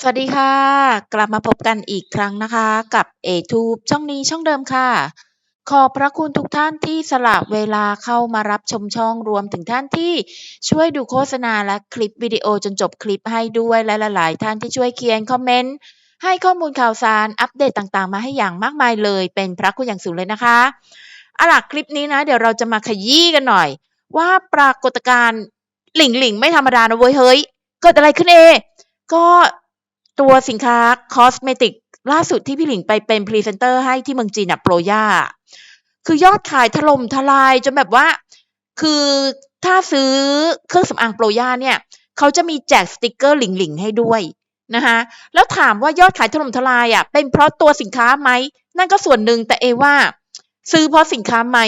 สวัสดีค่ะ กลับมาพบกันอีกครั้งนะคะ กับ A-Tube ช่องนี้ช่องเดิมค่ะ ขอบพระคุณทุกท่านที่สละเวลาเข้ามารับชมช่องรวมถึงท่านที่ช่วยดูโฆษณาและคลิปวิดีโอจนจบคลิปให้ด้วยและหลาย ๆ ท่านที่ช่วยเขียนคอมเมนต์ให้ข้อมูลข่าวสารอัปเดตต่าง ๆ มาให้อย่างมากมายเลย เป็นพระคุณอย่างสูงเลยนะคะอาล่ะคลิปนี้นะ เดี๋ยวเราจะมาขยี้กันหน่อย ว่าปรากฏการณ์หลิงหลิงไม่ธรรมดานะเว้ยเฮ้ยเกิดอะไรขึ้นเอก็ ตัวสินค้าคอสเมติกล่าสุดที่พี่หลิงไปเป็นพรีเซนเตอร์ให้ที่เมืองจีนอะโปรย่า คือยอดขายถล่มทลายจนแบบว่า คือถ้าซื้อเครื่องสำอางโปรย่าเนี่ย เขาจะมีแจกสติกเกอร์หลิงหลิงให้ด้วยนะคะแล้วถามว่ายอดขายถล่มทลายอะเป็นเพราะตัวสินค้าไหม นั่นก็ส่วนหนึ่งแต่เอว่า ซื้อเพราะสินค้าไหม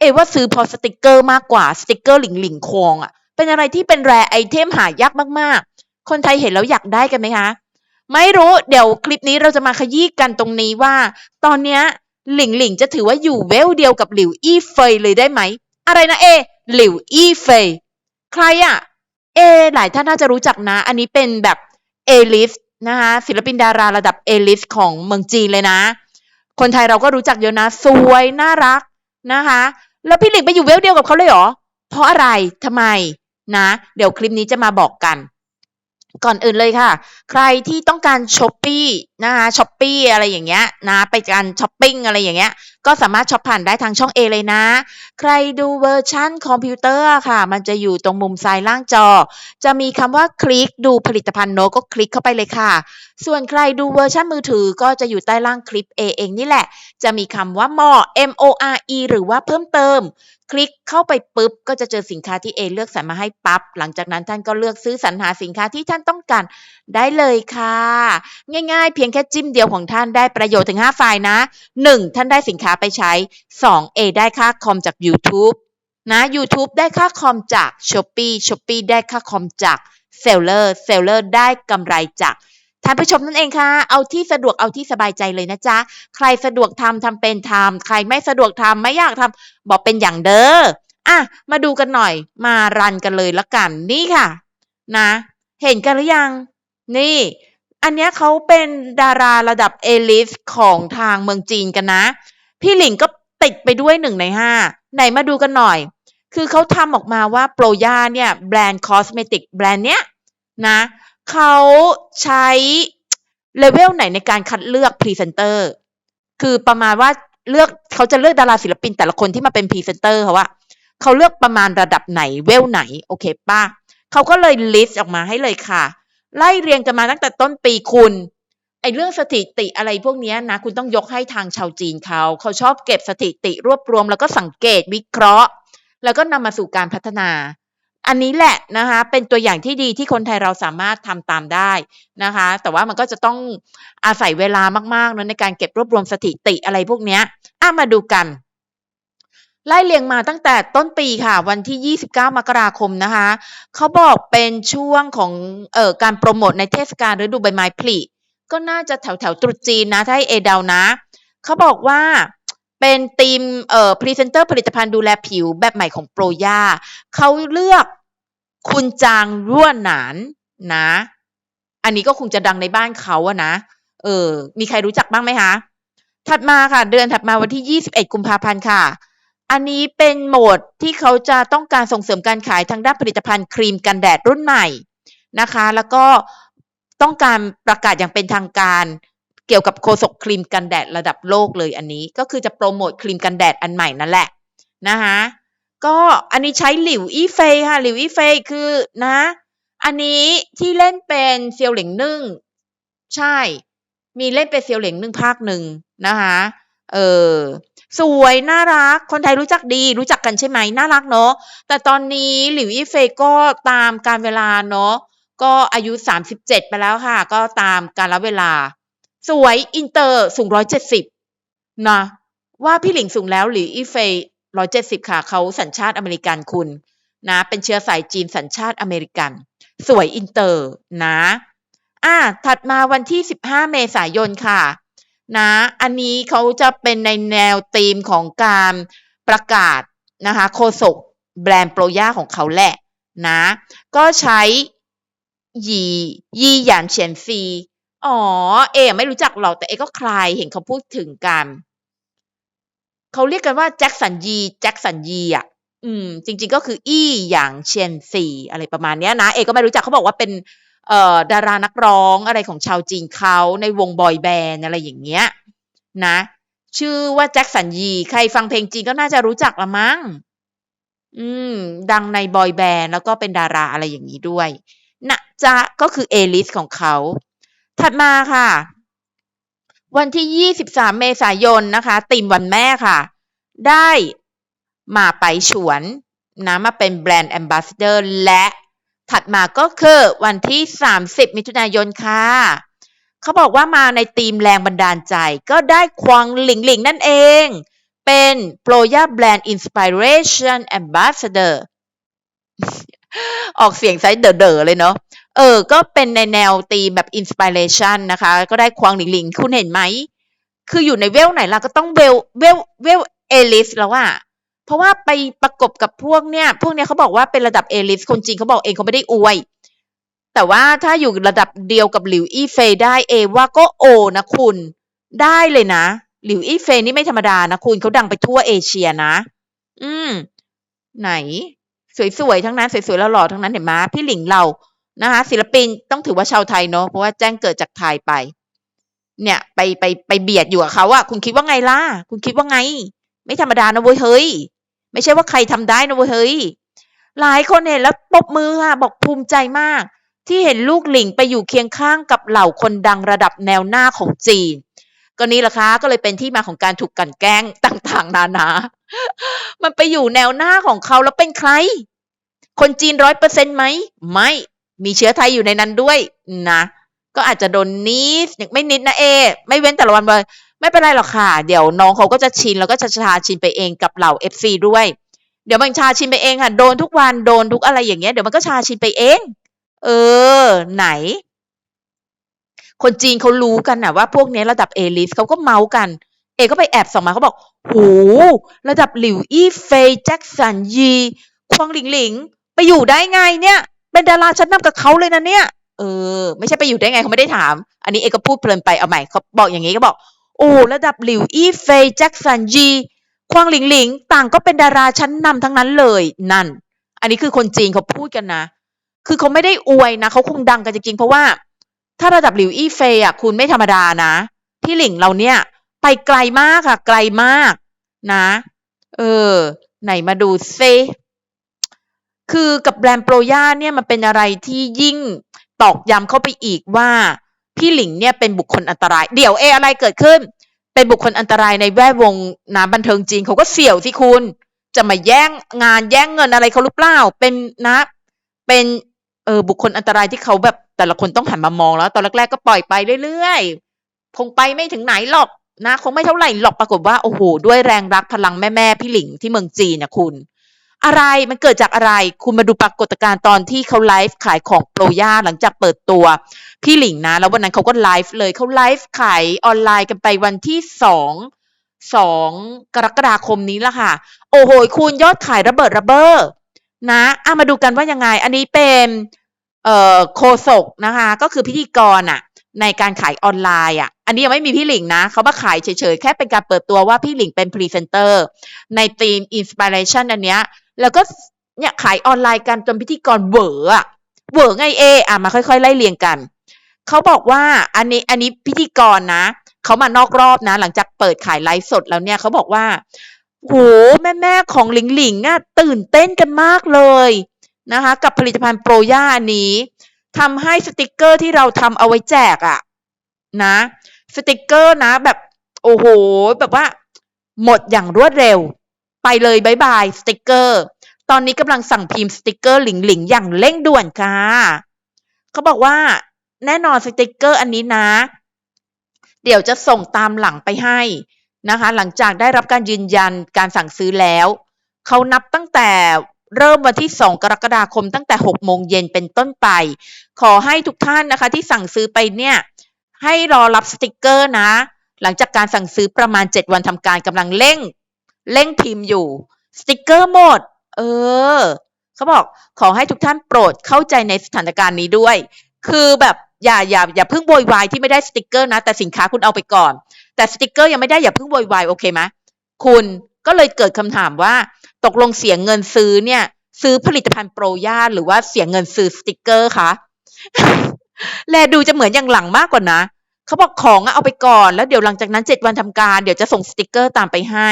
เอว่าซื้อเพราะสติกเกอร์มากกว่าสติกเกอร์หลิงหลิงคองอะเป็นอะไรที่เป็นแรไอเทมหายากมากๆ คนไทยเห็นแล้วอยากได้กันไหมคะ ไม่รู้เดี๋ยวคลิปนี้เราจะมาขยี้กันตรงนี้ว่า ตอนเนี้ยหลิงหลิงจะถือว่าอยู่เวลเดียวกับหลิวอี้เฟยเลยได้ไหม อะไรนะเอ หลิวอี้เฟยใครอะเอ หลายท่านน่าจะรู้จักนะ อันนี้เป็นแบบเอลิสนะคะศิลปินดาราระดับเอลิสของเมืองจีนเลยนะ คนไทยเราก็รู้จักเยอะนะ สวยน่ารักนะคะ แล้วพี่หลิงไปอยู่เวลเดียวกับเขาเลยเหรอ เพราะอะไรทำไมนะ เดี๋ยวคลิปนี้จะมาบอกกัน ก่อนอื่นเลยค่ะ ใครที่ต้องการช้อปปี้นะคะช้อปปี้อะไรอย่างเงี้ยนะไปการช้อปปิ้งอะไรอย่างเงี้ยก็สามารถช้อปผ่านได้ทางช่อง A เลยนะ ใครดูเวอร์ชั่นคอมพิวเตอร์ค่ะ มันจะอยู่ตรงมุมซ้ายล่างจอ จะมีคำว่าคลิกดูผลิตภัณฑ์โนก็คลิกเข้าไปเลยค่ะ ส่วนใครดูเวอร์ชันมือถือก็จะอยู่ใต้ล่างคลิป A เองนี่แหละ จะมีคำว่า more M O R E หรือว่าเพิ่มเติม คลิกเข้าไปปุ๊บ ก็จะเจอสินค้าที่เอเลือกสรรมาให้ปับ๊บ หลังจากนั้นท่านก็เลือกซื้อสรรหาสินค้าที่ท่านต้องการได้เลยค่ะ ง่ายๆ เพียงแค่จิ้มเดียวของท่านได้ประโยชน์ถึง 5 ไฟล์นะ 1. ท่านได้สินค้าไปใช้ 2. A ได้ค่าคอมจาก YouTube นะ YouTube ได้ค่าคอมจาก Shopee Shopee ได้ค่าคอมจาก Seller Seller ได้กำไรจาก ท่านผู้ชมนั่นเองค่ะ เอาที่สะดวกเอาที่สบายใจเลยนะจ๊ะ ใครสะดวกทำทำเป็นทำใครไม่สะดวกทำไม่อยากทำบอกเป็นอย่างเด้อ อะ มาดูกันหน่อย มารันกันเลยละกัน นี่ค่ะ นะ เห็นกันหรือยัง นี่ อันนี้เขาเป็นดาราระดับเอลิสของทางเมืองจีนกันนะ พี่หลิงก็ติดไปด้วยหนึ่งในห้าไหนมาดูกันหน่อย คือเขาทำออกมาว่าโปรย่าเนี่ยแบรนด์คอสเมติกแบรนด์เนี้ยนะ เขาใช้เลเวลไหนในการคัดเลือกพรีเซนเตอร์ คือประมาณว่าเลือกเขาจะเลือกดาราศิลปินแต่ละคนที่มาเป็นพรีเซนเตอร์เขาว่าเขาเลือกประมาณระดับไหนเวลไหน โอเคป่ะเขาก็เลยลิสต์ออกมาให้เลยค่ะ ไล่เรียงกันมาตั้งแต่ต้นปีคุณไอเรื่องสถิติอะไรพวกนี้นะคุณต้องยกให้ทางชาวจีนเขาเขาชอบเก็บสถิติรวบรวมแล้วก็สังเกตวิเคราะห์ แล้วก็นำมาสู่การพัฒนา อันนี้แหละนะคะเป็นตัวอย่างที่ดีที่คนไทยเราสามารถทำตามได้นะคะ แต่ว่ามันก็จะต้องอาศัยเวลามากๆนะในการเก็บรวบรวมสถิติอะไรพวกนี้อะมาดูกันไล่เรียงมาตั้งแต่ต้นปีค่ะวันที่ 29 มกราคมนะคะเขาบอกเป็นช่วงของเอ่อการโปรโมทในเทศกาลฤดูใบไม้ผลิก็น่าจะแถวแถวตรุษจีนนะ ถ้าให้เอเดานะ เขาบอกว่าเป็นทีมเอ่อพรีเซนเตอร์ผลิตภัณฑ์ดูแลผิวแบบใหม่ของโปรย่าเขาเลือก คุณจางร่วนหนานนะ อันนี้ก็คงจะดังในบ้านเขาอะนะ เออ มีใครรู้จักบ้างไหมคะ ถัดมาค่ะ เดือนถัดมาวันที่ 21 กุมภาพันธ์ค่ะ อันนี้เป็นโหมดที่เขาจะต้องการส่งเสริมการขายทางด้านผลิตภัณฑ์ครีมกันแดดรุ่นใหม่นะคะ แล้วก็ต้องการประกาศอย่างเป็นทางการเกี่ยวกับโคศกครีมกันแดดระดับโลกเลยอันนี้ ก็คือจะโปรโมทครีมกันแดดอันใหม่นั่นแหละนะคะ ก็อันนี้ใช้หลิวอี้เฟยค่ะ หลิวอี้เฟยคือนะ อันนี้ที่เล่นเป็นเซียวเหลิงนึ่ง ใช่ มีเล่นเป็นเซียวเหลิงนึ่งภาคหนึ่งนะคะเออสวยน่ารัก คนไทยรู้จักดี รู้จักกันใช่ไหมน่ารักเนาะแต่ตอนนี้หลิวอี้เฟยก็ตามการเวลาเนาะก็อายุสามสิบเจ็ดไปแล้วค่ะ ก็ตามการละเวลา สวยอินเตอร์สูงร้อยเจ็ดสิบนะ ว่าพี่หลิงสูงแล้วหรืออี้เฟย ร้อยเจ็ดสิบค่ะเขาสัญชาติอเมริกันคุณนะเป็นเชื้อสายจีนสัญชาติอเมริกัน สวยอินเตอร์นะอ่าถัดมาวันที่15เมษายนค่ะนะอันนี้เขาจะเป็นในแนวธีมของการประกาศนะคะโคศกแบรนด์โปรย่าของเขาแหละนะก็ใช้ยียีหยานเฉียนซีอ๋อเอไม่รู้จักหรอกแต่เอก็ใครเห็นเขาพูดถึงกัน เขาเรียกกันว่าแจ็คสันยีแจ็คสันยีอะอืม จริง ๆ ก็คืออี้หยางเชียนซีอะไรประมาณเนี้ยนะ เอก็ไม่รู้จักเขาบอกว่าเป็นเอ่อดารานักร้องอะไรของชาวจีนเขาในวงบอยแบนด์อะไรอย่างเงี้ยนะ ชื่อว่าแจ็คสันยี ใครฟังเพลงจีนก็น่าจะรู้จักละมั้งอืม ดังในบอยแบนด์แล้วก็เป็นดาราอะไรอย่างนี้ด้วยนะจ๊ะก็คือเอลิสของเขา ถัดมาค่ะ วันที่ 23 เมษายนนะคะตีมวันแม่ค่ะ ได้มาไปฉวนนะมาเป็นแบรนด์แอมบาสเดอร์และถัดมาก็คือวันที่ 30 มิถุนายนค่ะ เขาบอกว่ามาในธีมแรงบันดาลใจ ก็ได้ควงหลิงหลิงนั่นเอง เป็นโปรยาแบรนด์อินสปิเรชันแอมบาสเดอร์ออกเสียงไซส์เด๋อๆเลยเนาะ เออ ก็เป็นในแนวตีมแบบอินสปิเรชันนะคะ ก็ได้ควางหลิงหลิงคุณเห็นไหม คืออยู่ในเวลไหนล่ะก็ต้องเวลเวลเวลเอลิสแล้วอะเพราะว่าไปประกบกับพวกเนี่ย พวกเนี้ยเขาบอกว่าเป็นระดับเอลิสคนจริงเขาบอกเองเขาไม่ได้อวย แต่ว่าถ้าอยู่ระดับเดียวกับหลิวอี้เฟยได้เอว่าก็โอนะคุณได้เลยนะ หลิวอี้เฟยนี่ไม่ธรรมดานะคุณเขาดังไปทั่วเอเชียนะ อืม ไหน สวยๆทั้งนั้นสวยๆแล้วหล่อทั้งนั้นเห็นไหมพี่หลิงเรา นะคะศิลปินต้องถือว่าชาวไทยเนาะเพราะว่าแจ้งเกิดจากไทยไป เนี่ย ไปไปไปเบียดอยู่กับเขาอะคุณคิดว่าไงล่ะ คุณคิดว่าไง ไม่ธรรมดานะเว้ยเฮ้ย ไม่ใช่ว่าใครทำได้นะเว้ยเฮ้ย หลายคนเห็นแล้วปรบมือค่ะบอกภูมิใจมาก ที่เห็นลูกหลิงไปอยู่เคียงข้างกับเหล่าคนดังระดับแนวหน้าของจีนก็นี่แหละคะก็เลยเป็นที่มาของการถูกกันแกล้งต่างๆ นานา มันไปอยู่แนวหน้าของเขาแล้วเป็นใคร คนจีนร้อยเปอร์เซ็นต์ไหม ไม่ มีเชื้อไทยอยู่ในนั้นด้วยนะก็อาจจะโดนนิดไม่นิดนะเอ ไม่เว้นแต่ละวันเลยไม่เป็นไรหรอกค่ะ เดี๋ยวน้องเขาก็จะชินแล้วก็จะชาชินไปเองกับเหล่าเอฟซีด้วย เดี๋ยวมันชาชินไปเองค่ะ โดนทุกวันโดนทุกอะไรอย่างเงี้ยเดี๋ยวมันก็ชาชินไปเอง เออ ไหน คนจีนเขารู้กันนะว่าพวกนี้ระดับเอลิสเขาก็เมาส์กัน เอก็ไปแอบส่องมาเขาบอกโหระดับหลิวอี้เฟยแจ็คสันยี ควงหลิงหลิง ไปอยู่ได้ไงเนี่ย เป็นดาราชั้นนำกับเขาเลยนะเนี่ย เออ ไม่ใช่ไปอยู่ได้ไงเขาไม่ได้ถาม อันนี้เอก็พูดเพลินไปเอาใหม่เขาบอกอย่างนี้ก็บอก โอ้ระดับหลิวอี้เฟยแจ็คสันยีควางหลิงหลิง ต่างก็เป็นดาราชั้นนำทั้งนั้นเลยนั่น อันนี้คือคนจีนเขาพูดกันนะ คือเขาไม่ได้อวยนะเขาคงดังกันจริงๆเพราะว่า ถ้าระดับหลิวอี้เฟยอะคุณไม่ธรรมดานะพี่หลิงเราเนี่ย ไปไกลมากค่ะ ไกลมากนะ เออ ไหนมาดูเซ คือกับแบรนด์โปรย่าเนี่ยมันเป็นอะไรที่ยิ่งตอกย้ำเข้าไปอีกว่า พี่หลิงเนี่ยเป็นบุคคลอันตราย เดี๋ยวเออะไรเกิดขึ้น เป็นบุคคลอันตรายในแวดวงน้ำบันเทิงจีนเขาก็เสี่ยวที่คุณ จะมาแย่งงานแย่งเงินอะไรเขาหรือเปล่า เป็นนะเป็นเออบุคคลอันตรายที่เขาแบบแต่ละคนต้องหันมามองแล้ว ตอนแรกๆก็ปล่อยไปเรื่อยๆคงไปไม่ถึงไหนหรอกนะคงไม่เท่าไหร่หรอกปรากฏว่าโอ้โหด้วยแรงรักพลังแม่ๆพี่หลิงที่เมืองจีนนะคุณ อะไรมันเกิดจากอะไร คุณมาดูปรากฏการณ์ตอนที่เขาไลฟ์ขายของโปรย่าหลังจากเปิดตัว พี่หลิงนะ แล้ววันนั้นเขาก็ไลฟ์เลยเขาไลฟ์ขายออนไลน์กันไปวันที่สองสองกรกฎาคมนี้ละค่ะ โอ้โหคุณยอดขายระเบิดระเบ้อนะอะมาดูกันว่ายังไง อันนี้เป็นเอ่อโคศกนะคะ ก็คือพิธีกรอะในการขายออนไลน์อะ อันนี้ยังไม่มีพี่หลิงนะ เขามาขายเฉยๆ แค่เป็นการเปิดตัวว่าพี่หลิงเป็นพรีเซนเตอร์ในทีมอินสปิเรชันอันเนี้ย แล้วก็เนี่ยขายออนไลน์กันจนพิธีกรเวอร์อะเวอร์ไงเออะมาค่อยๆ ไล่เรียงกันเขาบอกว่าอันนี้อันนี้พิธีกรนะเขามานอกรอบนะ หลังจากเปิดขายไลฟ์สดแล้วเนี่ยเขาบอกว่าโหแม่แม่ๆของหลิงหลิงอะตื่นเต้นกันมากเลยนะคะ กับผลิตภัณฑ์โปรย่าอันนี้ทำให้สติกเกอร์ที่เราทำเอาไว้แจกอะนะสติกเกอร์นะแบบโอ้โห แบบว่า หมดอย่างรวดเร็ว ไปเลยบายบายสติกเกอร์ ตอนนี้กำลังสั่งพิมพ์สติกเกอร์หลิงหลิงอย่างเร่งด่วนค่ะเขาบอกว่าแน่นอนสติกเกอร์อันนี้นะ เดี๋ยวจะส่งตามหลังไปให้นะคะ หลังจากได้รับการยืนยันการสั่งซื้อแล้ว เขานับตั้งแต่เริ่มวันที่ 2 กรกฎาคมตั้งแต่ 6 โมงเย็นเป็นต้นไป ขอให้ทุกท่านนะคะที่สั่งซื้อไปเนี่ย ให้รอรับสติกเกอร์นะ หลังจากการสั่งซื้อประมาณ 7 วันทำการกำลังเร่ง เร่งพิมพ์อยู่ สติกเกอร์หมด เออเขาบอกขอให้ทุกท่านโปรดเข้าใจในสถานการณ์นี้ด้วย คือแบบอย่าอย่าอย่าเพิ่งโวยวายที่ไม่ได้สติกเกอร์นะ แต่สินค้าคุณเอาไปก่อน แต่สติกเกอร์ยังไม่ได้อย่าเพิ่งโวยวายโอเคไหมคุณก็เลยเกิดคำถามว่าตกลงเสียเงินซื้อเนี่ย ซื้อผลิตภัณฑ์โปรย่าหรือว่าเสียเงินซื้อสติกเกอร์คะแลดูจะเหมือนอย่างหลังมากกว่านะเขาบอกของเอาไปก่อนแล้วเดี๋ยวหลังจากนั้นเจ็ดวันทำการเดี๋ยวจะส่งสติกเกอร์ตามไปให้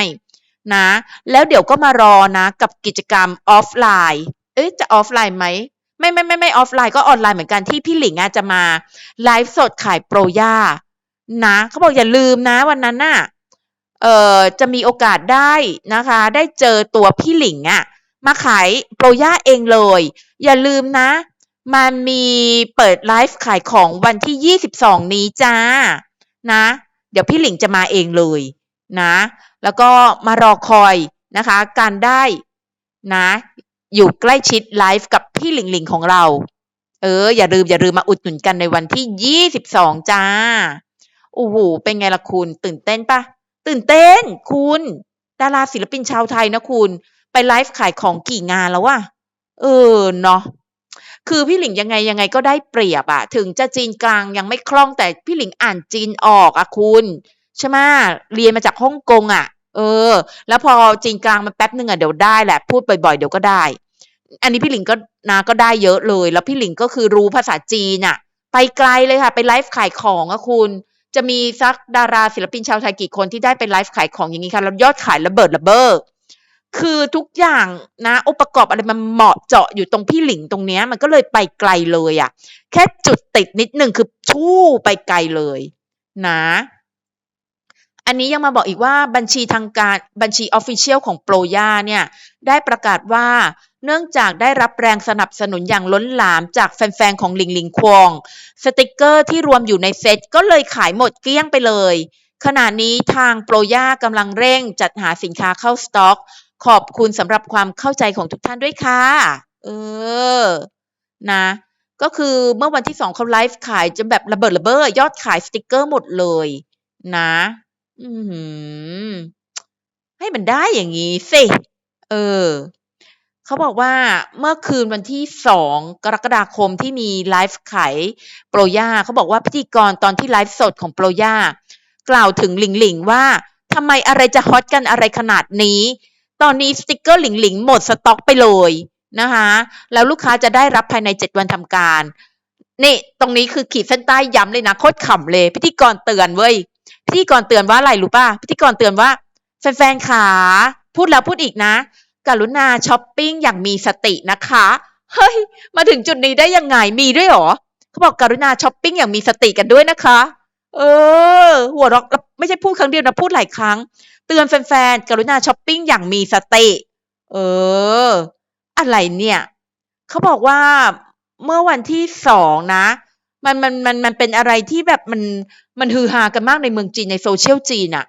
นะ แล้วเดี๋ยวก็มารอนะ กับกิจกรรมออฟไลน์ เอ๊ะจะออฟไลน์ไหมไม่ไม่ไม่ไม่ออฟไลน์ก็ออนไลน์เหมือนกันที่พี่หลิงอะจะมาไลฟ์สดขายโปรย่านะเขาบอกอย่าลืมนะวันนั้นน่ะเอ่อจะมีโอกาสได้นะคะ ได้เจอตัวพี่หลิงอะมาขายโปรย่าเองเลย อย่าลืมนะ มันมีเปิดไลฟ์ขายของวันที่ 22 นี้จ้านะ เดี๋ยวพี่หลิงจะมาเองเลยนะ แล้วก็มารอคอยนะคะ การได้นะ อยู่ใกล้ชิดไลฟ์กับพี่หลิงหลิงของเรา เออ อย่าลืมอย่าลืมมาอุดหนุนกันในวันที่ 22 จ้าโอ้โหเป็นไงล่ะคุณ ตื่นเต้นปะตื่นเต้น คุณ ดาราศิลปินชาวไทยนะคุณ ไปไลฟ์ขายของกี่งานแล้ววะเออเนาะคือพี่หลิงยังไงยังไงก็ได้เปรียบอะถึงจะจีนกลางยังไม่คล่องแต่พี่หลิงอ่านจีนออกอะคุณใช่ไหมเรียนมาจากฮ่องกงอะ เออ แล้วพอจีนกลางมันแป๊บหนึ่งอะเดี๋ยวได้แหละพูดบ่อยๆเดี๋ยวก็ได้ อันนี้พี่หลิงก็นาก็ได้เยอะเลย แล้วพี่หลิงก็คือรู้ภาษาจีนอะ ไปไกลเลยค่ะ ไปไลฟ์ขายของอะคุณ จะมีสักดาราศิลปินชาวไทยกี่คนที่ได้ไปไลฟ์ขายของอย่างนี้ค่ะแล้วยอดขายระเบิดระเบ้อคือทุกอย่างนะองค์ประกอบอะไรมันเหมาะเจาะอยู่ตรงพี่หลิงตรงเนี้ย มันก็เลยไปไกลเลยอะ่ะ แค่จุดติดนิดหนึ่งคือชู่ไปไกลเลย นะ อันนี้ยังมาบอกอีกว่าบัญชีทางการบัญชีออฟฟิเชียลของโปรย่าเนี่ยได้ประกาศว่าเนื่องจากได้รับแรงสนับสนุนอย่างล้นหลามจากแฟนๆของหลิงหลิงควง สติกเกอร์ที่รวมอยู่ในเซตก็เลยขายหมดเกลี้ยงไปเลย ขณะนี้ทางโปรย่ากำลังเร่งจัดหาสินค้าเข้าสต็อก ขอบคุณสำหรับความเข้าใจของทุกท่านด้วยค่ะ เออ นะ ก็คือเมื่อวันที่สองเขาไลฟ์ขายจนแบบระเบิดระเบ้อยอดขายสติกเกอร์หมดเลย นะ อืให้มันได้อย่างนี้สิ เออ เขาบอกว่า เมื่อคืนวันที่สองกรกฎาคม ที่มีไลฟ์ขายโปรย่า เขาบอกว่า พิธีกรตอนที่ไลฟ์สดของโปรย่า กล่าวถึงหลิงหลิงว่า ทำไมอะไรจะฮอตกันอะไรขนาดนี้ ตอนนี้สติกเกอร์หลิงหลิงหมดสต็อกไปเลยนะคะ แล้วลูกค้าจะได้รับภายในเจ็ดวันทำการ นี่ ตรงนี้คือขีดเส้นใต้ย้ำเลยนะ โคตรขำเลย พิธีกรเตือนเว้ย พิธีกรเตือนว่าอะไรรู้ป่ะพิธีกรเตือนว่า แฟนๆขาพูดแล้วพูดอีกนะ กรุณาช้อปปิ้งอย่างมีสตินะคะ เฮ้ย มาถึงจุดนี้ได้ยังไงมีด้วยหรอเขาบอกกรุณาช้อปปิ้งอย่างมีสติกันด้วยนะคะ เออ หัวเราะไม่ใช่พูดครั้งเดียวนะพูดหลายครั้ง เตือนแฟนๆกรุณาช้อปปิ้งอย่างมีสติ เออ อะไรเนี่ยเขาบอกว่าเมื่อวันที่สองนะ มันมันมันมันเป็นอะไรที่แบบมันมันฮือฮากันมากในเมืองจีนในโซเชียลจีนอะ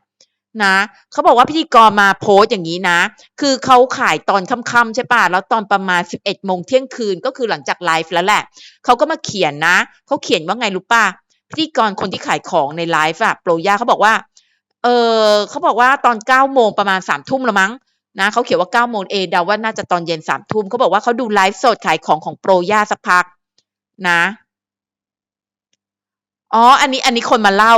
นะเขาบอกว่าพิธีกรมาโพสต์อย่างนี้นะ คือเขาขายตอนค่ำๆใช่ป่ะแล้วตอนประมาณสิบเอ็ดโมงเที่ยงคืนก็คือหลังจากไลฟ์แล้วแหละเขาก็มาเขียนนะเขาเขียนว่าไงรู้ป่ะพิธีกรคนที่ขายของในไลฟ์อะโปรย่าเขาบอกว่า เออเขาบอกว่าตอนเก้าโมงประมาณสามทุ่มละมั้งนะเขาเขียนว่าเก้าโมงเอเดาว่าน่าจะตอนเย็นสามทุ่มเขาบอกว่าเขาดูไลฟ์สดขายของของโปรย่าสักพักนะ อ๋อ อันนี้อันนี้คนมาเล่า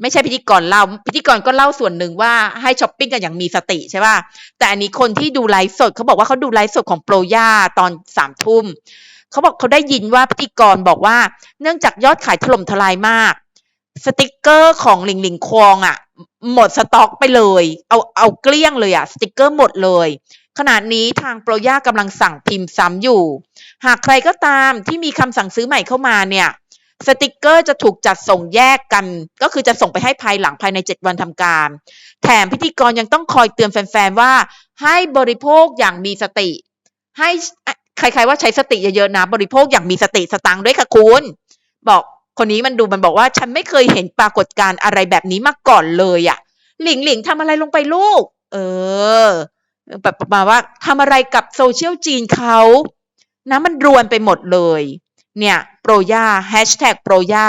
ไม่ใช่พิธีกรเล่า พิธีกรก็เล่าส่วนหนึ่งว่าให้ช้อปปิ้งกันอย่างมีสติใช่ป่ะ แต่อันนี้คนที่ดูไลฟ์สดเขาบอกว่าเขาดูไลฟ์สดของโปรย่าตอนสามทุ่มเขาบอกเขาได้ยินว่าพิธีกรบอกว่า เนื่องจากยอดขายถล่มทลายมากสติกเกอร์ของหลิงหลิงควงอะ่ะ หมดสต็อกไปเลย เอาเอาเกลี้ยงเลยอะ่ะสติกเกอร์หมดเลย ขณะนี้ทางโปรย่ากำลังสั่งพิมพ์ซ้ำอยู่ หากใครก็ตามที่มีคำสั่งซื้อใหม่เข้ามาเนี่ย สติกเกอร์จะถูกจัดส่งแยกกัน ก็คือจะส่งไปให้ภายหลังภายใน 7 วันทำการ แถมพิธีกรยังต้องคอยเตือนแฟนๆว่า ให้บริโภคอย่างมีสติ ให้ใครๆว่าใช้สติเยอะๆนะ บริโภคอย่างมีสติสตังด้วยค่ะคุณ บอกคนนี้มันดูมันบอกว่าฉันไม่เคยเห็นปรากฏการณ์อะไรแบบนี้มาก่อนเลยอะ่ะ หลิงหลิงทำอะไรลงไปลูก เออแบบประมาณว่าทำอะไรกับโซเชียลจีนเขานะมันรวนไปหมดเลย เนี่ยโปรย่าแฮชแท็กโปรย่า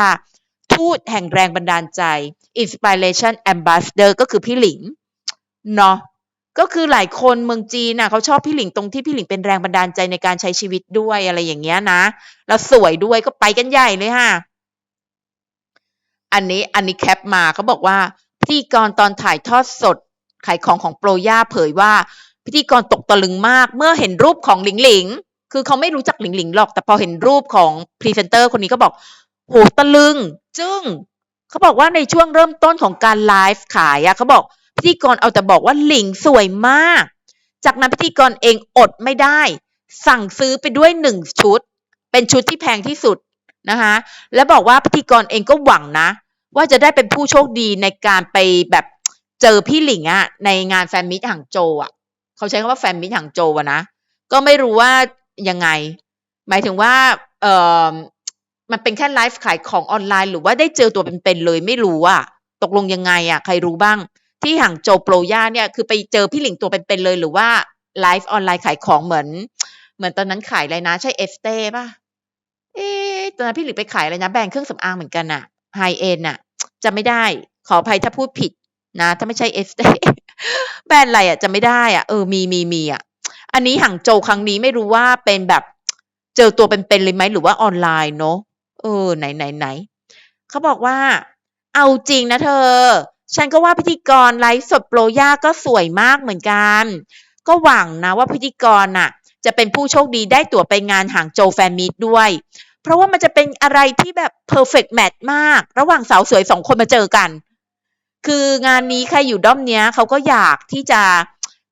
ทูตแห่งแรงบันดาลใจ Inspiration Ambassador ก็คือพี่หลิงเนาะก็คือหลายคนเมืองจีนน่ะเขาชอบพี่หลิงตรงที่พี่หลิงเป็นแรงบันดาลใจในการใช้ชีวิตด้วยอะไรอย่างเงี้ยนะ แล้วสวยด้วยก็ไปกันใหญ่เลยค่ะ อันนี้อันนี้แคปมาเขาบอกว่าพิธีกรตอนถ่ายทอดสดขายของของโปรย่าเผยว่า พิธีกรตกตะลึงมาก เมื่อเห็นรูปของหลิงหลิง คือเขาไม่รู้จักหลิงหลิงหรอก แต่พอเห็นรูปของพรีเซนเตอร์คนนี้ก็บอกโหตะลึง จึ้งเขาบอกว่าในช่วงเริ่มต้นของการไลฟ์ขายอะเขาบอกพิธีกรเอาแต่บอกว่าหลิงสวยมาก จากนั้นพิธีกรเองอดไม่ได้ สั่งซื้อไปด้วยหนึ่งชุด เป็นชุดที่แพงที่สุดนะคะแล้วบอกว่าพิธีกรเองก็หวังนะ ว่าจะได้เป็นผู้โชคดีในการไปแบบเจอพี่หลิงอะในงานแฟนมิตรห่างโจอะเขาใช้คำว่าแฟนมิตรห่างโจวอะนะก็ไม่รู้ว่า ยังไง หมายถึงว่าเออมันเป็นแค่ไลฟ์ขายของออนไลน์หรือว่าได้เจอตัวเป็นๆเลยไม่รู้อะตกลงยังไงอะใครรู้บ้าง ที่ห่างโจโปรย่าเนี่ยคือไปเจอพี่หลิงตัวเป็นๆเลยหรือว่าไลฟ์ออนไลน์ขายของเหมือน เหมือนตอนนั้นขายอะไรนะ ใช่เอสเต้ป่ะเอ๊ตอนนั้นพี่หลิงไปขายอะไรนะแบรนด์เครื่องสำอางเหมือนกันอะไฮเอ็นอะจะไม่ได้ขออภัยถ้าพูดผิดนะ ถ้าไม่ใช่เอสเต้แบรนด์อะไรอะจะไม่ได้อะเออมีมีมีอะ อันนี้ห่างโจครั้งนี้ไม่รู้ว่าเป็นแบบเจอตัวเป็นๆเลยไหมหรือว่าออนไลน์เนาะเออไหนไหนไหนเขาบอกว่า เอาจริงนะเธอ ฉันก็ว่าพิธีกรไลฟ์สดโปรย่าก็สวยมากเหมือนกัน ก็หวังนะว่าพิธีกรน่ะ จะเป็นผู้โชคดีได้ตั๋วไปงานห่างโจแฟนมิตด้วย เพราะว่ามันจะเป็นอะไรที่แบบ perfect match มาก ระหว่างสาวสวยสองคนมาเจอกัน คืองานนี้ใครอยู่ด้อมเนี้ยเขาก็อยากที่จะ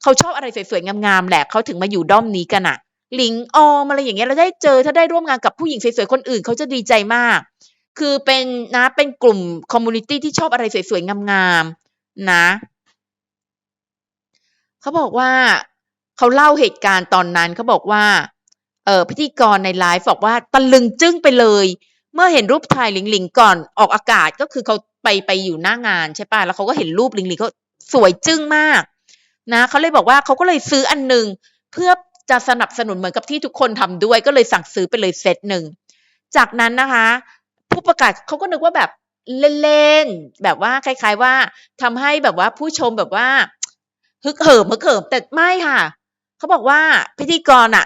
เขาชอบอะไรสวยๆ งามๆ แหละเขาถึงมาอยู่ด้อมนี้กันอะหลิงออมอะไรอย่างเงี้ยเราได้เจอถ้าได้ร่วมงานกับผู้หญิงสวยๆ คนอื่นเขาจะดีใจมาก คือเป็นนะเป็นกลุ่มคอมมูนิตี้ที่ชอบอะไรสวยๆ งามๆ นะ เขาบอกว่าเขาเล่าเหตุการณ์ตอนนั้นเขาบอกว่า เออพิธีกรในไลฟ์บอกว่าตะลึงจึ้งไปเลย เมื่อเห็นรูปถ่ายหลิงหลิงก่อนออกอากาศก็คือเขาไปไปอยู่หน้างานใช่ป่ะแล้วเขาก็เห็นรูปหลิงหลิงเขาสวยจึ้งมาก นะเขาเลยบอกว่าเขาก็เลยซื้ออันหนึ่งเพื่อจะสนับสนุนเหมือนกับที่ทุกคนทำด้วย ก็เลยสั่งซื้อไปเลยเซตหนึ่งจากนั้นนะคะ ผู้ประกาศเขาก็นึกว่าแบบเล่นๆแบบว่าคล้าย ๆว่าทำให้แบบว่าผู้ชมแบบว่าฮึกเหิมฮึกเหิมแต่ไม่ค่ะเขาบอกว่าพิธีกรอะ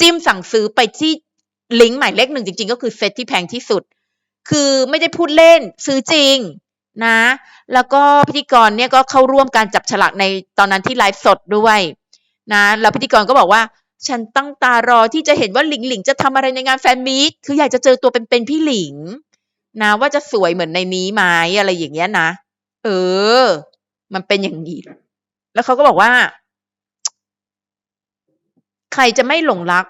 จิ้มสั่งซื้อไปที่ลิงก์หมายเลขหนึ่งจริง ๆ ก็คือเซตที่แพงที่สุด คือไม่ได้พูดเล่นซื้อจริง นะ แล้วก็พิธีกรเนี่ยก็เข้าร่วมการจับฉลากในตอนนั้นที่ไลฟ์สดด้วยนะแล้วพิธีกรก็บอกว่าฉันตั้งตารอที่จะเห็นว่าหลิงหลิงจะทำอะไรในงานแฟนมีตคืออยากจะเจอตัวเป็นๆพี่หลิง นะว่าจะสวยเหมือนในนี้ไหมอะไรอย่างเงี้ยนะ เออ มันเป็นอย่างนี้ แล้วเขาก็บอกว่า ใครจะไม่หลงรัก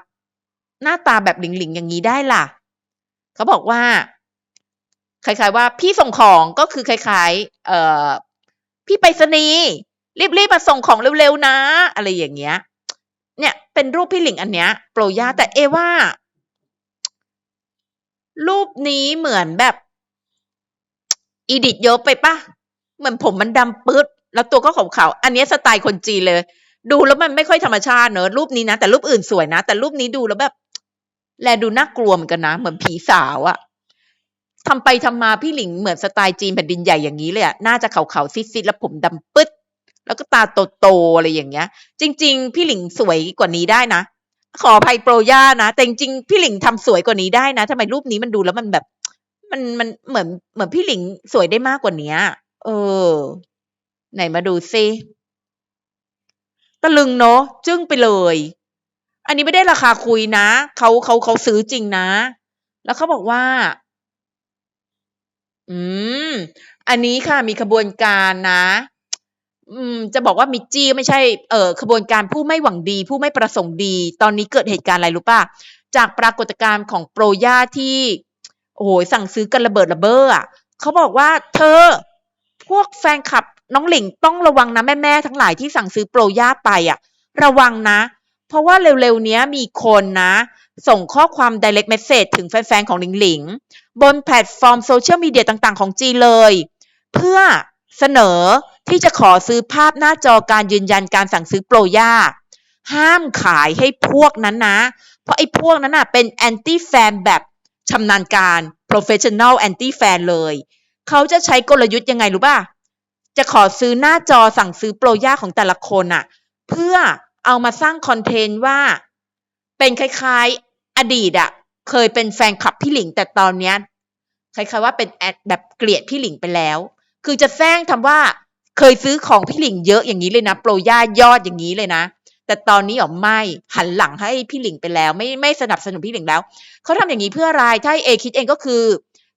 หน้าตาแบบหลิงหลิงอย่างนี้ได้ล่ะ เขาบอกว่า คล้ายๆว่าพี่ส่งของก็คือคล้ายๆ เอ่อ พี่ไปรษณีย์รีบๆมาส่งของเร็วๆนะ อะไรอย่างเงี้ย เนี่ยเป็นรูปพี่หลิงอันเนี้ยโปรย่าแต่เอว่า รูปนี้เหมือนแบบอีดิทเยอะไปปะเหมือนผมมันดำปึ๊ดแล้วตัวก็ขาวๆอันนี้สไตล์คนจีนเลย ดูแล้วมันไม่ค่อยธรรมชาติเนอะรูปนี้นะแต่รูปอื่นสวยนะแต่รูปนี้ดูแล้วแบบ แลดูน่ากลัวเหมือนกันนะ เหมือนผีสาวอะ ทำไปทำมาพี่หลิงเหมือนสไตล์จีนแผ่นดินใหญ่อย่างนี้เลยอะน่าจะขาวๆซิดๆแล้วผมดำปึ๊ด แล้วก็ตาโตๆอะไรอย่างเงี้ย จริง ๆ พี่หลิงสวยกว่านี้ได้นะ ขออภัยโปรย่านะ แต่จริงๆพี่หลิงทำสวยกว่านี้ได้นะทำไมรูปนี้มันดูแล้วมันแบบ มันมันเหมือนเหมือนพี่หลิงสวยได้มากกว่านี้เออ ไหนมาดูซิตะลึงเนาะจึ้งไปเลย อันนี้ไม่ได้ราคาคุยนะเขาเขาเขาซื้อจริงนะ แล้วเขาบอกว่า อืม อันนี้ค่ะมีขบวนการนะ อืม จะบอกว่ามิจจี้ไม่ใช่ เอ่อขบวนการผู้ไม่หวังดี ผู้ไม่ประสงค์ดี ตอนนี้เกิดเหตุการณ์อะไรรู้ป่ะ จากปรากฏการณ์ของโปรย่าที่ โอ้โหสั่งซื้อกันระเบิดระเบ้ออะเขาบอกว่า เธอ พวกแฟนคลับน้องหลิงต้องระวังนะแม่ๆทั้งหลายที่สั่งซื้อโปรย่าไปอะระวังนะ เพราะว่าเร็วๆเนี้ยมีคนนะ ส่งข้อความ direct message ถึงแฟน ๆ ของหลิงหลิง บนแพลตฟอร์มโซเชียลมีเดียต่าง ๆ ของจีนเลย เพื่อเสนอที่จะขอซื้อภาพหน้าจอการยืนยันการสั่งซื้อโปรย่า ห้ามขายให้พวกนั้นนะ เพราะไอ้พวกนั้นน่ะเป็นแอนตี้แฟนแบบชำนาญการ professional anti fan เลย เขาจะใช้กลยุทธ์ยังไงรู้ป่ะ จะขอซื้อหน้าจอสั่งซื้อโปรย่าของแต่ละคนน่ะเพื่อเอามาสร้างคอนเทนต์ว่า เป็นคล้ายๆอดีตอะเคยเป็นแฟนคลับพี่หลิงแต่ตอนเนี้ยคล้ายๆว่าเป็นแอดแบบเกลียดพี่หลิงไปแล้ว คือจะแซงทำว่าเคยซื้อของพี่หลิงเยอะอย่างนี้เลยนะ โปรย่ายอดอย่างนี้เลยนะ แต่ตอนนี้อ๋อไม่หันหลังให้พี่หลิงไปแล้ว ไม่ไม่สนับสนุนพี่หลิงแล้วเขาทำอย่างนี้เพื่ออะไรถ้าเอคิดเองก็คือ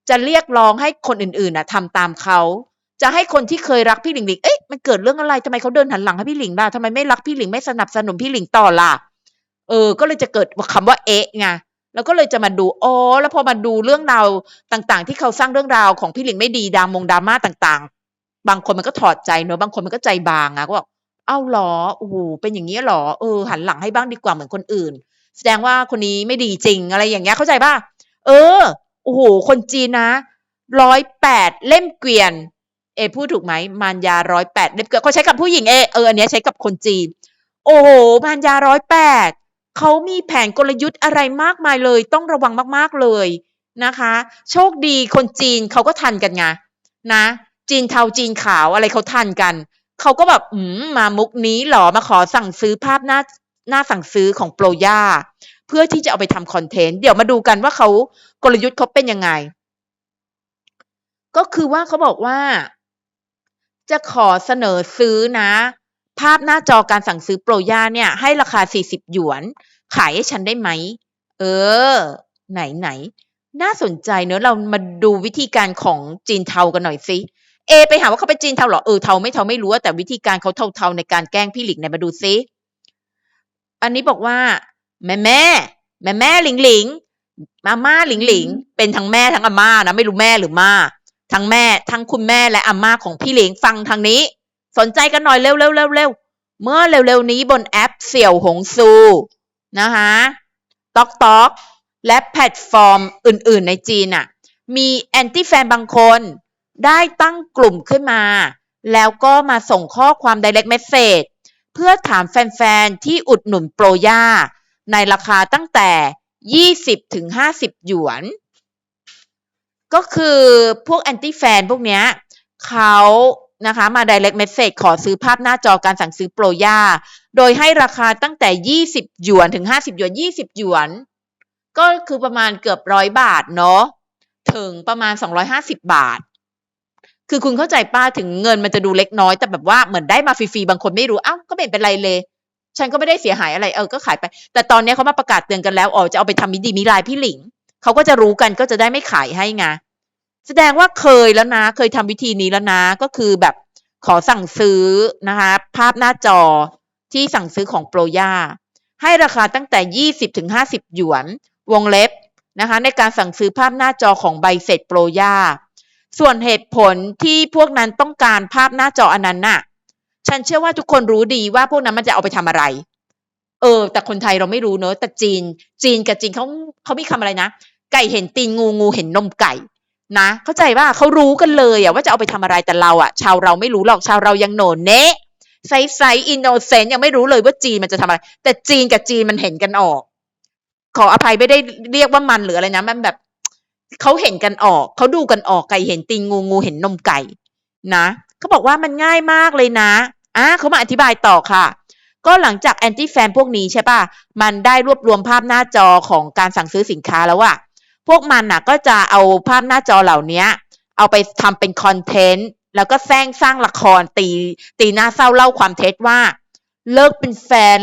จะเรียกร้องให้คนอื่นๆน่ะทำตามเขาจะให้คนที่เคยรักพี่หลิงหลิงเอ๊ะมันเกิดเรื่องอะไรทำไมเขาเดินหันหลังให้พี่หลิงล่ะทำไมไม่รักพี่หลิงไม่สนับสนุนพี่หลิงต่อล่ะ เออ ก็เลยจะเกิดคำว่าเอ๊ะไงแล้วก็เลยจะมาดูอ๋อแล้วพอมาดูเรื่องราวต่างๆ ที่เขาสร้างเรื่องราวของพี่หลิงไม่ดีดามงดราม่าต่างๆ บางคนมันก็ถอดใจเนอะบางคนมันก็ใจบางอะก็บอกเอ้าเหรอโอ้โหเป็นอย่างนี้เหรอเออหันหลังให้บ้างดีกว่าเหมือนคนอื่น แสดงว่าคนนี้ไม่ดีจริงอะไรอย่างเงี้ยเข้าใจป่ะเออโอ้โหคนจีนนะร้อยแปดเล่มเกวียน เอพูดถูกไหมมารยาร้อยแปดเล่มเกวียนเขาใช้กับผู้หญิงเอเอออันเนี้ยใช้กับคนจีน โอ้โหมารยาร้อยแปด เขามีแผนกลยุทธ์อะไรมากมายเลย ต้องระวังมากๆเลยนะคะ โชคดีคนจีนเขาก็ทันกันไงนะ จีนเทาจีนขาวอะไรเขาทันกัน เขาก็แบบอืมมามุกนี้หรอมาขอสั่งซื้อภาพหน้าหน้าสั่งซื้อของโปรย่าเพื่อที่จะเอาไปทำคอนเทนต์เดี๋ยวมาดูกันว่าเขากลยุทธ์เขาเป็นยังไง ก็คือว่าเขาบอกว่า จะขอเสนอซื้อนะ ภาพหน้าจอการสั่งซื้อโปรย่าเนี่ย ให้ราคา 40 หยวน ขายให้ฉันได้ไหม เออ ไหนไหน น่าสนใจเนอะเรามาดูวิธีการของจีนเทากันหน่อยสิเอ ไปหาว่าเขาเป็นจีนเทาเหรอเออเทาไม่เทาไม่รู้แต่วิธีการเขาเทาๆในการแกล้งพี่หลิงเนี่ยมาดูซิอันนี้บอกว่า แม่แม่แม่แม่หลิงหลิงอาม่าหลิงหลิง เป็นทั้งแม่ทั้งอาม่านะไม่รู้แม่หรือม่าทั้งแม่ทั้งคุณแม่และอาม่าของพี่หลิงฟังทางนี้ สนใจกันหน่อยเร็วเร็วเร็วเร็วเมื่อเร็วๆนี้บนแอปเสี่ยวหงซูนะคะต็อกต็อกและแพลตฟอร์มอื่นๆในจีนอะมีแอนตี้แฟนบางคนได้ตั้งกลุ่มขึ้นมา แล้วก็มาส่งข้อความ direct message เพื่อถามแฟนๆ ที่อุดหนุนโปรย่า ในราคาตั้งแต่ 20 ถึง 50 หยวน ก็คือพวกแอนตี้แฟนพวกเนี้ยเขา นะคะ มา direct message ขอซื้อภาพหน้าจอการสั่งซื้อโปรย่า โดยให้ราคาตั้งแต่ 20 หยวนถึง 50 หยวน 20 หยวน ก็คือประมาณเกือบร้อยบาทเนาะถึงประมาณ 250 บาท คือคุณเข้าใจป้าถึงเงินมันจะดูเล็กน้อย แต่แบบว่าเหมือนได้มาฟรีๆบางคนไม่รู้เอ้าก็ไม่เป็นไรเลย ฉันก็ไม่ได้เสียหายอะไรเออก็ขายไป แต่ตอนนี้เขามาประกาศเตือนกันแล้วอ๋อจะเอาไปทำมิดีมิลายพี่หลิงเขาก็จะรู้กันก็จะได้ไม่ขายให้ไง แสดงว่าเคยแล้วนะ เคยทำวิธีนี้แล้วนะ ก็คือแบบขอสั่งซื้อนะคะ ภาพหน้าจอที่สั่งซื้อของโปรย่าให้ราคาตั้งแต่ 20ถึง50 หยวน วงเล็บนะคะ ในการสั่งซื้อภาพหน้าจอของใบเสร็จโปรย่าส่วนเหตุผลที่พวกนั้นต้องการภาพหน้าจออันนั้นน่ะ ฉันเชื่อว่าทุกคนรู้ดีว่าพวกนั้นมันจะเอาไปทำอะไร เออ แต่คนไทยเราไม่รู้เนอะแต่จีน จีนกับจีนเขาเขามีคำอะไรนะ ไก่เห็นตีนงูงูเห็นนมไก่ นะ เข้าใจว่าเขารู้กันเลยอะว่าจะเอาไปทำอะไรแต่เราอะชาวเราไม่รู้หรอกชาวเรายังโหนเนะไซไซอินโนเซนต์ยังไม่รู้เลยว่าจีนมันจะทำอะไร แต่จีนกับจีนมันเห็นกันออก ขออภัยไม่ได้เรียกว่ามันหรืออะไรนะมันแบบเขาเห็นกันออกเขาดูกันออกไก่เห็นตีนงูงูเห็นนมไก่นะเขาบอกว่ามันง่ายมากเลยนะอะเขามาอธิบายต่อค่ะ ก็หลังจากแอนตี้แฟนพวกนี้ใช่ป่ะ มันได้รวบรวมภาพหน้าจอของการสั่งซื้อสินค้าแล้วอะ พวกมันน่ะก็จะเอาภาพหน้าจอเหล่านี้เอาไปทำเป็นคอนเทนต์แล้วก็แซงสร้างละครตีตีหน้าเศร้าเล่าความเท็จว่า เลิกเป็นแฟน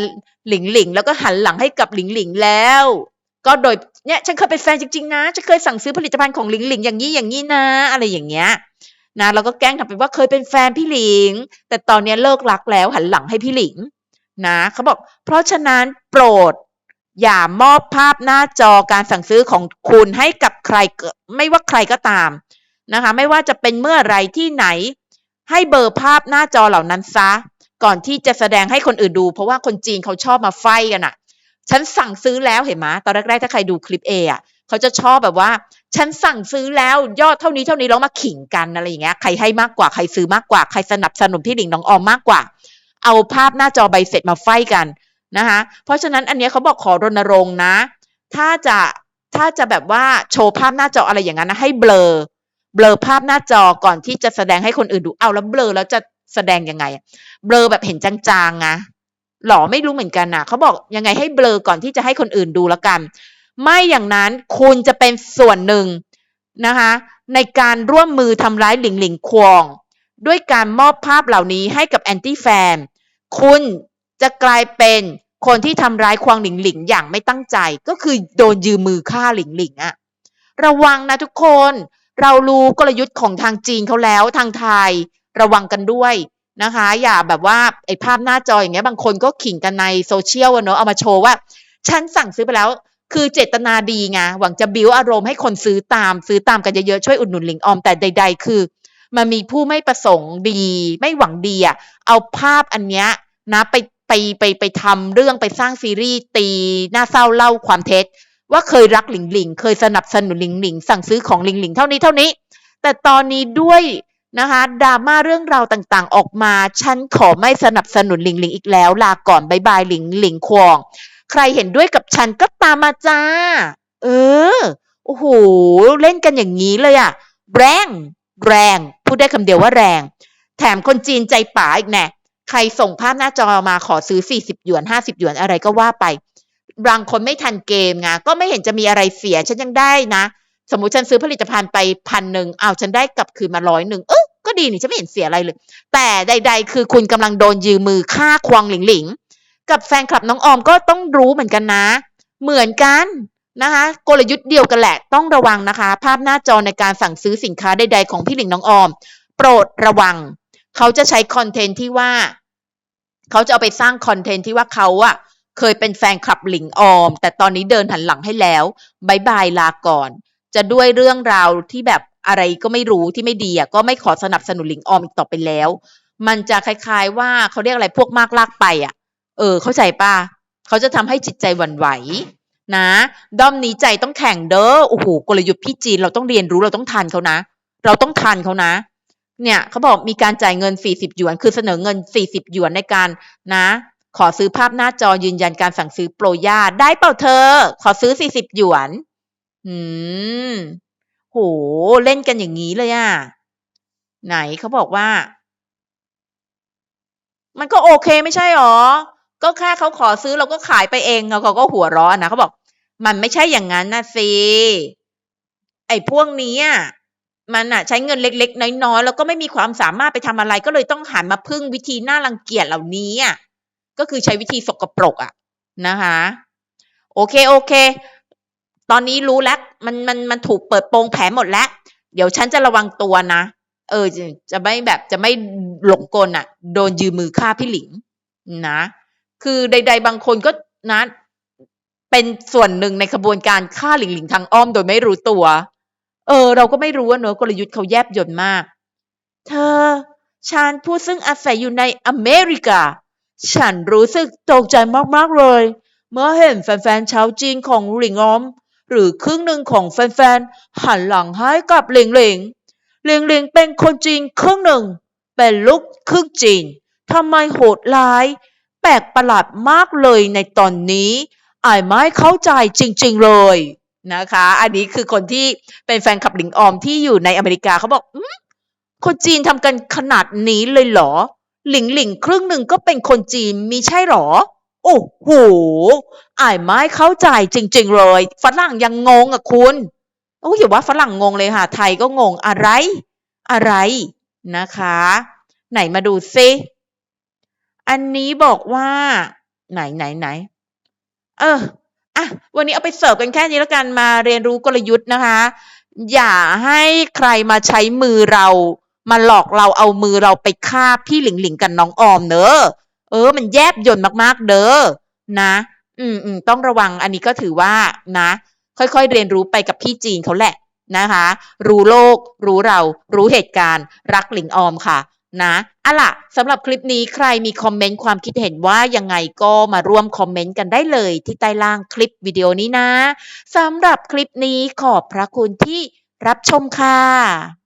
หลิงหลิงแล้วก็หันหลังให้กับหลิงหลิงแล้ว ก็โดยเนี่ยฉันเคยเป็นแฟนจริงๆนะฉันเคยสั่งซื้อผลิตภัณฑ์ของหลิงหลิงอย่างนี้อย่างนี้นะ อะไรอย่างเงี้ยนะเราก็แกล้งทำเป็นว่าเคยเป็นแฟนพี่หลิง แต่ตอนนี้เลิกรักแล้วหันหลังให้พี่หลิงนะเขาบอก เพราะฉะนั้นโปรด อย่ามอบภาพหน้าจอการสั่งซื้อของคุณให้กับใครไม่ว่าใครก็ตามนะคะไม่ว่าจะเป็นเมื่อไรที่ไหน ให้เบอร์ภาพหน้าจอเหล่านั้นซะ ก่อนที่จะแสดงให้คนอื่นดู เพราะว่าคนจีนเขาชอบมาไฟกันอะฉันสั่งซื้อแล้วเห็นไหมตอนแรกๆถ้าใครดูคลิปเออะเขาจะชอบแบบว่า ฉันสั่งซื้อแล้วยอดเท่านี้เท่านี้แล้วมาขิงกันอะไรอย่างเงี้ยใครให้มากกว่าใครซื้อมากกว่าใครสนับสนุนพี่หลิงน้องออมมากกว่า เอาภาพหน้าจอใบเสร็จมาไฟกัน นะคะเพราะฉะนั้นอันเนี้ยเขาบอกขอรณรงค์นะ ถ้าจะถ้าจะแบบว่าโชว์ภาพหน้าจออะไรอย่างนั้นนะให้เบลอเบลอภาพหน้าจอก่อนที่จะแสดงให้คนอื่นดูเอาแล้วเบลอแล้วจะแสดงยังไงเบลอแบบเห็นจางๆนะหรอไม่รู้เหมือนกันนะเขาบอกยังไงให้เบลอก่อนที่จะให้คนอื่นดูแล้วกัน ไม่อย่างนั้นคุณจะเป็นส่วนหนึ่งนะคะในการร่วมมือทำร้ายหลิงหลิงควง ด้วยการมอบภาพเหล่านี้ให้กับแอนตี้แฟนคุณ จะกลายเป็นคนที่ทำร้ายควางหลิงหลิงอย่างไม่ตั้งใจ ก็คือโดนยืมมือฆ่าหลิงหลิงอะระวังนะทุกคน เรารู้กลยุทธ์ของทางจีนเขาแล้วทางไทย ระวังกันด้วยนะคะ อย่าแบบว่าไอ้ภาพหน้าจออย่างเงี้ยบางคนก็ขิงกันในโซเชียลอะเนอะเอามาโชว์ว่า ฉันสั่งซื้อไปแล้ว คือเจตนาดีไงหวังจะบิวอารมณ์ให้คนซื้อตามซื้อตามกันเยอะๆช่วยอุดหนุนหลิงออมแต่ใด ๆ คือ มันมีผู้ไม่ประสงค์ดี ไม่หวังดีอะเอาภาพอันเนี้ยนะไป ไปไปไปทำเรื่องไปสร้างซีรีส์ตีหน้าเศร้าเล่าความเท็จ ว่าเคยรักหลิงหลิง เคยสนับสนุนหลิงหลิง สั่งซื้อของหลิงหลิงเท่านี้เท่านี้ แต่ตอนนี้ด้วยนะคะดราม่าเรื่องราวต่างๆ ออกมา ฉันขอไม่สนับสนุนหลิงหลิงอีกแล้ว ลาก่อนบายบายหลิงหลิงควง ใครเห็นด้วยกับฉันก็ตามมาจ้า เออโอ้โหเล่นกันอย่างนี้เลยอะแรง แรง พูดได้คำเดียวว่าแรง แถมคนจีนใจป๋าอีกแน่ ใครส่งภาพหน้าจอมาขอซื้อ 40 หยวน 50 หยวนอะไรก็ว่าไป บางคนไม่ทันเกมไงก็ไม่เห็นจะมีอะไรเสียฉันยังได้นะ สมมติฉันซื้อผลิตภัณฑ์ไปพันหนึ่งเอาฉันได้กลับคืนมาร้อยหนึ่งเออก็ดีนี่ฉันไม่เห็นเสียอะไรเลย แต่ใด ๆ คือคุณกำลังโดนยืมมือฆ่าควงหลิงหลิงกับแฟนคลับน้องออมก็ต้องรู้เหมือนกันนะ เหมือนกันนะคะกลยุทธ์เดียวกันแหละต้องระวังนะคะ ภาพหน้าจอในการสั่งซื้อสินค้าใด ๆ ของพี่หลิงน้องออม โปรดระวัง เขาจะใช้คอนเทนต์ที่ว่า เขาจะเอาไปสร้างคอนเทนต์ที่ว่าเขาอะเคยเป็นแฟนคลับหลิงออม แต่ตอนนี้เดินหันหลังให้แล้วบายบายลาก่อน จะด้วยเรื่องราวที่แบบอะไรก็ไม่รู้ที่ไม่ดีอะก็ไม่ขอสนับสนุนหลิงออมอีกต่อไปแล้ว มันจะคล้ายๆว่าเขาเรียกอะไรพวกมากลากไปอะเออ เข้าใจป่ะเขาจะทำให้จิตใจหวั่นไหวนะด้อมนี้ใจต้องแข่งเด้อโอ้โหกลยุทธ์พี่จีนเราต้องเรียนรู้เราต้องทันเขานะ เราต้องทันเขานะ เนี่ยเขาบอกมีการจ่ายเงิน 40 หยวน คือเสนอเงิน 40 หยวนในการนะ ขอซื้อภาพหน้าจอยืนยันการสั่งซื้อโปรย่าได้เปล่าเธอ ขอซื้อ 40 หยวน อืม โห เล่นกันอย่างนี้เลยอะไหนเขาบอกว่า มันก็โอเคไม่ใช่หรอ ก็แค่เขาขอซื้อเราก็ขายไปเองเขาก็หัวร้อนนะเขาบอก มันไม่ใช่อย่างนั้นนะสิไอ้พวกนี้อะ มันอะใช้เงินเล็ก ๆ น้อยๆแล้วก็ไม่มีความสามารถไปทำอะไร ก็เลยต้องหันมาพึ่งวิธีน่ารังเกียจเหล่านี้อะก็คือใช้วิธีสกปรกอะนะคะโอเคโอเค ตอนนี้รู้แล้วมันมันมันถูกเปิดโปงแผลหมดแล้ว เดี๋ยวฉันจะระวังตัวนะเออจะไม่แบบจะไม่หลงกลอะโดนยืมมือฆ่าพี่หลิงนะ คือใด ๆ บางคนก็นะเป็นส่วนหนึ่งในขบวนการฆ่าหลิงหลิงทางอ้อมโดยไม่รู้ตัว เออ เราก็ไม่รู้ว่าเนอะกลยุทธ์เขาแยบยลมาก เธอ ฉันผู้ซึ่งอาศัยอยู่ในอเมริกา ฉันรู้สึกตกใจมากๆเลย เมื่อเห็นแฟนๆชาวจีนของหลิงออม หรือครึ่งหนึ่งของแฟนๆหันหลังให้กับหลิงหลิงหลิงหลิงเป็นคนจีนครึ่งหนึ่ง เป็นลูกครึ่งจีนทำไมโหดร้าย แปลกประหลาดมากเลยในตอนนี้อายไม่เข้าใจจริง ๆ เลย นะคะ อันนี้คือคนที่เป็นแฟนคลับหลิงออมที่อยู่ในอเมริกาเขาบอกอคนจีนทำกันขนาดนี้เลยเหรอ หลิงหลิงครึ่งหนึ่งก็เป็นคนจีนมีใช่หรอ โอ้โหอายไม่เข้าใจจริง ๆ เลย ฝรั่งยังงงอะคุณโอ้อย่าว่าฝรั่งงงเลยค่ะ ไทยก็งงอะไร อะไรนะคะ ไหนมาดูซิ อันนี้บอกว่า ไหนไหนไหน เออ อะวันนี้เอาไปเสิร์ฟกันแค่นี้แล้วกันมาเรียนรู้กลยุทธ์นะคะ อย่าให้ใครมาใช้มือเรา มาหลอกเราเอามือเราไปฆ่าพี่หลิงหลิงกับน้องออมเนอะเออ มันแยบยนต์มากๆเด้อนะ อืมอืมต้องระวังอันนี้ก็ถือว่านะ ค่อยๆเรียนรู้ไปกับพี่จีนเขาแหละนะคะ รู้โลก รู้เรา รู้เหตุการณ์ รักหลิงออมค่ะ นะอะล่ะสำหรับคลิปนี้ใครมีคอมเมนต์ความคิดเห็นว่ายังไงก็มาร่วมคอมเมนต์กันได้เลยที่ใต้ล่างคลิปวิดีโอนี้นะสำหรับคลิปนี้ขอบพระคุณที่รับชมค่ะ